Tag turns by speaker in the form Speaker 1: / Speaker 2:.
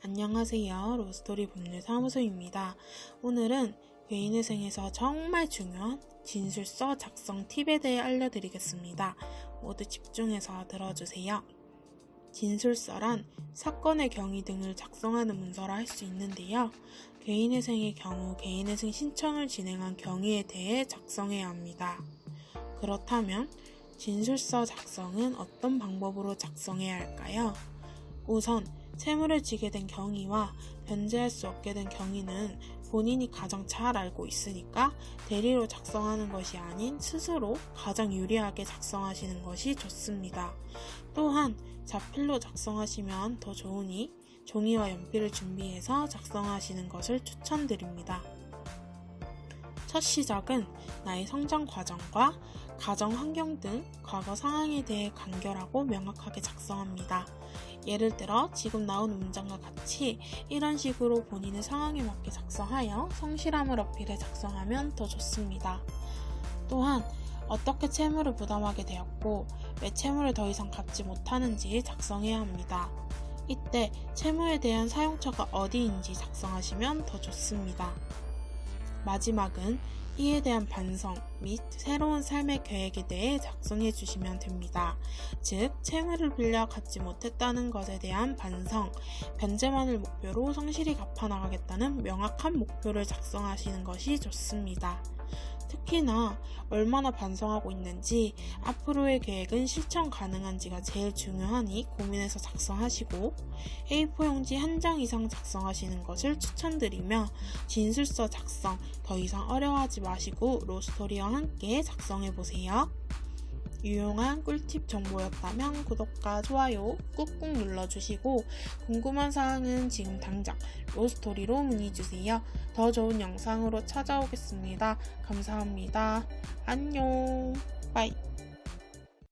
Speaker 1: 안녕하세요. 로스토리 법률 사무소입니다. 오늘은 개인회생에서 정말 중요한 진술서 작성 팁에 대해 알려드리겠습니다. 모두 집중해서 들어주세요. 진술서란 사건의 경위 등을 작성하는 문서라 할 수 있는데요. 개인회생의 경우 개인회생 신청을 진행한 경위에 대해 작성해야 합니다. 그렇다면 진술서 작성은 어떤 방법으로 작성해야 할까요? 우선 채무를 지게 된 경위와 변제할 수 없게 된 경위는 본인이 가장 잘 알고 있으니까 대리로 작성하는 것이 아닌 스스로 가장 유리하게 작성하시는 것이 좋습니다. 또한 자필로 작성하시면 더 좋으니 종이와 연필을 준비해서 작성하시는 것을 추천드립니다. 첫 시작은 나의 성장 과정과 가정 환경 등 과거 상황에 대해 간결하고 명확하게 작성합니다. 예를 들어 지금 나온 문장과 같이 이런 식으로 본인의 상황에 맞게 작성하여 성실함을 어필해 작성하면 더 좋습니다. 또한 어떻게 채무를 부담하게 되었고 왜 채무를 더 이상 갚지 못하는지 작성해야 합니다. 이때 채무에 대한 사용처가 어디인지 작성하시면 더 좋습니다. 마지막은 이에 대한 반성 및 새로운 삶의 계획에 대해 작성해 주시면 됩니다. 즉, 채무를 빌려 갚지 못했다는 것에 대한 반성, 변제만을 목표로 성실히 갚아나가겠다는 명확한 목표를 작성하시는 것이 좋습니다. 특히나 얼마나 반성하고 있는지 앞으로의 계획은 실천 가능한지가 제일 중요하니 고민해서 작성하시고 A4 용지 한 장 이상 작성하시는 것을 추천드리며 진술서 작성 더 이상 어려워하지 마시고 로스토리와 함께 작성해 보세요. 유용한 꿀팁 정보였다면 구독과 좋아요 꾹꾹 눌러주시고 궁금한 사항은 지금 당장 로스토리로 문의주세요. 더 좋은 영상으로 찾아오겠습니다. 감사합니다. 안녕. 빠이.